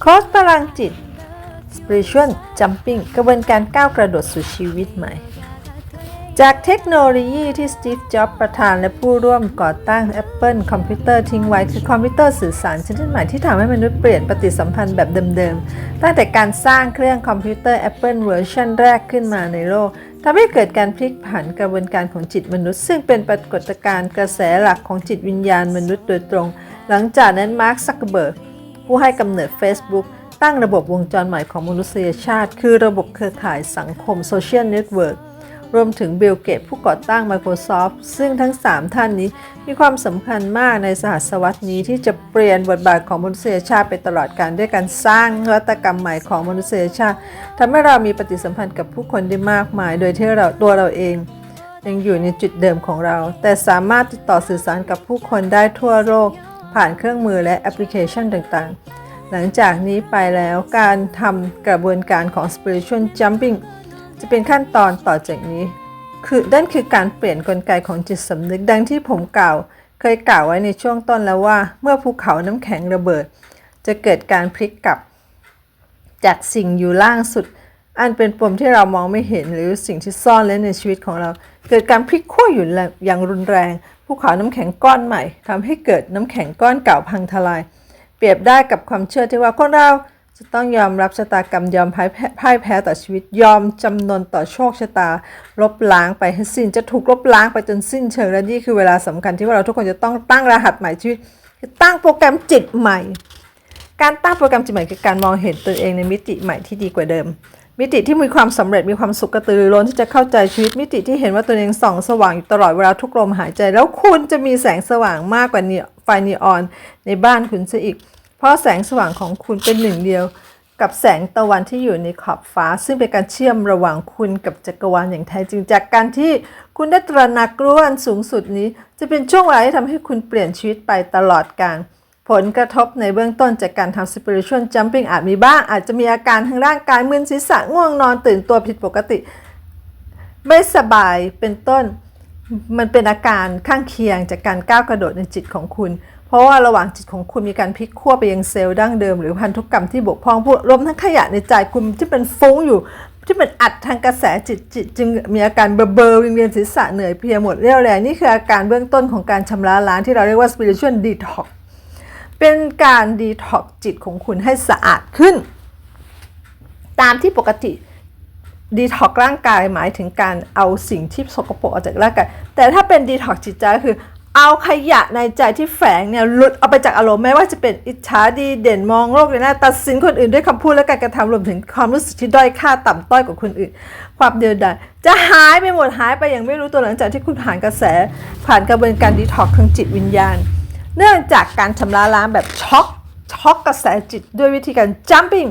โค้ชพลังจิต Spiritual Jumping กระบวนการก้าวกระโดดสู่ชีวิตใหม่ จากเทคโนโลยีที่สตีฟ จ็อบประธานและผู้ร่วมก่อตั้ง Apple คอมพิวเตอร์ทิ้งไว้คือคอมพิวเตอร์สื่อสารชนิดใหม่ที่ทำให้มนุษย์เปลี่ยนปฏิสัมพันธ์แบบเดิมๆ ตั้งแต่การสร้างเครื่องคอมพิวเตอร์ Apple เวอร์ชันแรกขึ้นมาในโลกทำให้เกิดการพลิกผันกระบวนการของจิตมนุษย์ ซึ่งเป็นปรากฏการณ์กระแสหลักของจิตวิญญาณมนุษย์โดยตรง หลังจากนั้นมาร์คซักเกอร์เบิร์กผู้ให้กำเนิด Facebook ตั้งระบบวงจรใหม่ของมนุษยชาติ คือระบบเครือข่ายสังคมโซเชียลเน็ตเวิร์กรวมถึงบิลเกตผู้ก่อตั้ง Microsoft ซึ่งทั้ง 3 ท่านนี้มีความสำคัญมากในสหัสวรรษนี้ที่จะเปลี่ยนบทบาทของมนุษยชาติไปตลอดการด้วยการสร้างนวัตกรรมใหม่ของมนุษยชาติทำให้เรามีปฏิสัมพันธ์กับผู้คนได้มากมาย โดยที่เราตัวเราเองยังอยู่ในจุดเดิมของเรา แต่สามารถติดต่อสื่อสารกับผู้คนได้ทั่วโลก ผ่านเครื่องมือและแอปพลิเคชันต่างๆ หลังจากนี้ไปแล้วการทำกระบวนการของ spiritual jumping จะเป็นขั้นตอนต่อจากนี้ คือนั่นคือการเปลี่ยนกลไกของจิตสำนึกดังที่ผมกล่าว เคยกล่าวไว้ในช่วงต้นแล้วว่า เมื่อภูเขาน้ำแข็งระเบิด จะเกิดการพลิกกลับ จากสิ่งอยู่ล่างสุด อันเป็นปมที่เรามองไม่เห็นหรือสิ่งที่ซ่อนเร้นในชีวิตของเรา เกิดการพลิกขั้วอยู่อย่างรุนแรงภูเขาน้ำแข็งก้อนใหม่ทำให้เกิดน้ำแข็งก้อนเก่าพังทลาย เปรียบได้กับความเชื่อที่ว่าคนเราจะต้องยอมรับชะตากรรมยอมพ่ายแพ้พ่ายแพต่อชีวิตยอมจำนนต่อโชคชะตา ลบล้างไปให้สิ้นจะถูกลบล้างไปจนสิ้นเชิงและนี่คือเวลาสำคัญที่ว่าเราทุกคนจะต้องตั้งรหัสใหม่ชีวิตตั้งโปรแกรมจิตใหม่ การตั้งโปรแกรมจิตใหม่คือการมองเห็นตัวเองในมิติใหม่ที่ดีกว่าเดิม มิติที่มีความสำเร็จมีความสุขกระตือรือร้นที่จะเข้าใจชีวิต มิติที่เห็นว่าตัวเองส่องสว่างอยู่ตลอดเวลาทุกลมหายใจ แล้วคุณจะมีแสงสว่างมากกว่านีไฟนีออนในบ้านคุณซะอีก เพราะแสงสว่างของคุณเป็นหนึ่งเดียวกับแสงตะวันที่อยู่ในขอบฟ้า ซึ่งเป็นการเชื่อมระหว่างคุณกับจักรวาลอย่างแท้จริงจากการที่คุณได้ตระหนักรู้อันสูงสุดนี้ จะเป็นช่วงเวลาที่ทำให้คุณเปลี่ยนชีวิตไปตลอดกาล ผลกระทบในเบื้องต้นจากการทำ spiritual jumping อาจมีบ้าง อาจจะมีอาการทางร่างกายมึนศีรษะง่วงนอนตื่นตัวผิดปกติ ไม่สบายเป็นต้น มันเป็นอาการข้างเคียงจากการก้าวกระโดดในจิตของคุณ เพราะว่าระหว่างจิตของคุณมีการพลิกขั้วไปยังเซลล์ดั้งเดิม หรือพันธุกรรมที่บกพร่องพวกรวมทั้งขยะในใจคุณที่เป็นฟุ้งอยู่ ที่เป็นอัดทางกระแสจิตจิตจึงมีอาการเบลอเบอร์วิงเวียนศีรษะเหนื่อยเพลียหมดเรี่ยวแรงนี่คืออาการเบื้องต้นของการชำระล้างที่เราเรียกว่า spiritual detox เป็นการดีท็อกจิตของคุณให้สะอาดขึ้น ตามที่ปกติดีท็อกร่างกายหมายถึงการเอาสิ่งที่สกปรกออกจากร่างกาย แต่ถ้าเป็นดีท็อกจิตใจก็คือ เอาขยะในใจที่แฝงเนี่ยหลุดเอาไปจากอารมณ์ไม่ว่าจะเป็นอิจฉาดีเด่นมองโลกในหน้าตัดสินคนอื่นด้วยคำพูดและการกระทำรวมถึงความรู้สึกที่ด้อยค่าต่ำต้อยกว่าคนอื่น ความเดียวดายจะหายไปหมดหายไปอย่างไม่รู้ตัวหลังจากที่คุณผ่านกระแส ผ่านกระบวนการดีท็อกทางจิตวิญญาณ เนื่องจากการชำระล้างแบบช็อกช็อกกระแสจิตด้วยวิธีการ jumping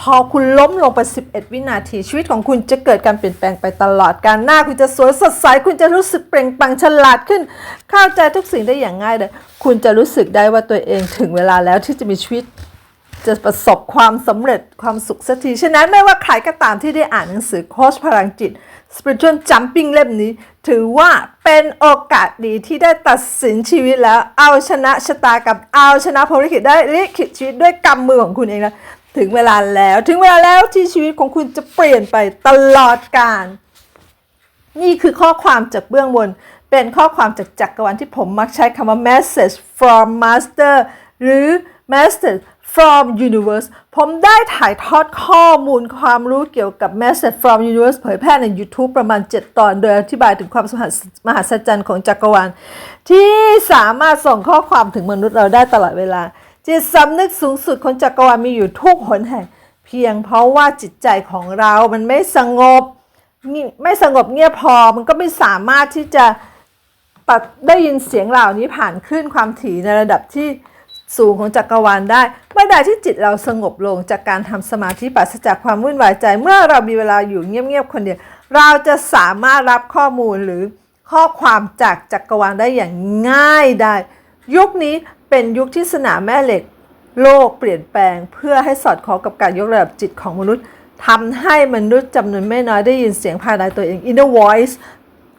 พอคุณล้มลงไป 11 วินาที ชีวิตของคุณจะเกิดการเปลี่ยนแปลงไปตลอดการหน้า คุณจะสวยสดใส คุณจะรู้สึกเปล่งปลั่งฉลาดขึ้น เข้าใจทุกสิ่งได้อย่างง่ายเลยคุณจะรู้สึกได้ว่าตัวเองถึงเวลาแล้วที่จะมีชีวิต จะประสบความสำเร็จความสุขสักที ฉะนั้นไม่ว่าใครก็ตามที่ได้อ่านหนังสือโค้ชพลังจิต Spiritual Jumping เล่มนี้ ถือว่าเป็นโอกาสดีที่ได้ตัดสินชีวิตแล้วเอาชนะชะตากับเอาชนะพรลิขิตได้ลิขิตชีวิตด้วยกำมือของคุณเองแล้วถึงเวลาแล้วถึงเวลาแล้วที่ชีวิตของคุณจะเปลี่ยนไปตลอดกาลนี่คือข้อความจากเบื้องบน เป็นข้อความจากจักรวาลที่ผมมักใช้คำว่า message from master หรือ message from universe ผมได้ถ่ายทอดข้อมูลความรู้เกี่ยวกับ message from universe เผยแพร่ใน YouTube ประมาณ 7 ตอน โดยอธิบายถึงความมหัศจรรย์ของจักรวาล ที่สามารถส่งข้อความถึงมนุษย์เราได้ตลอดเวลา จิตสำนึกสูงสุดของจักรวาลมีอยู่ทุกหนแห่ง เพียงเพราะว่าจิตใจของเรามันไม่สงบ ไม่สงบเงียบพอ มันก็ไม่สามารถที่จะตัดได้ยินเสียงเหล่านี้ผ่านคลื่นความถี่ในระดับที่ สูงของจักรวาลได้เมื่อใดที่จิตเราสงบลงจากการทำสมาธิปราศจากความวุ่นวายใจ เมื่อเรามีเวลาอยู่เงียบๆคนเดียวเราจะสามารถรับข้อมูลหรือข้อความจากจักรวาลได้อย่างง่ายได้ ยุคนี้เป็นยุคที่สนามแม่เหล็ก โลกเปลี่ยนแปลง เพื่อให้สอดคล้องกับการยกระดับจิตของมนุษย์ทำให้มนุษย์จำนวนไม่น้อยได้ยินเสียงภายในตัวเอง inner voice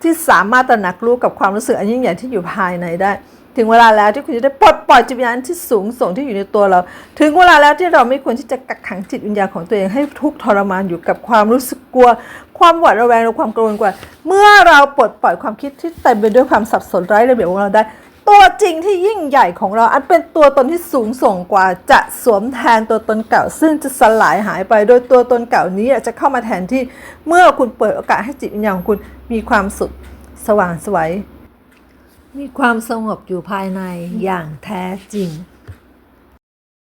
ที่สามารถตระหนักรู้กับความรู้สึกอันยิ่งใหญ่ที่อยู่ภายในได้ ถึงเวลาแล้วที่คุณจะได้ปลดปล่อยจิตวิญญาณที่สูงส่งที่อยู่ในตัวเรา ถึงเวลาแล้วที่เราไม่ควรที่จะกักขังจิตวิญญาณของตัวเองให้ทุกทรมานอยู่กับความรู้สึกกลัว ความหวาดระแวงและความกังวลกลัวเมื่อเราปลดปล่อยความคิดที่เต็มไปด้วยความสับสนไร้ระเบียบของเราได้ ตัวจริงที่ยิ่งใหญ่ของเรา อันเป็นตัวตนที่สูงส่งกว่า จะสวมแทนตัวตนเก่า ซึ่งจะสลายหายไป โดยตัวตนเก่านี้จะเข้ามาแทนที่เมื่อคุณเปิดโอกาสให้จิตวิญญาณของคุณมีความสุขสว่างสวย มีความสงบอยู่ภายในอย่างแท้จริง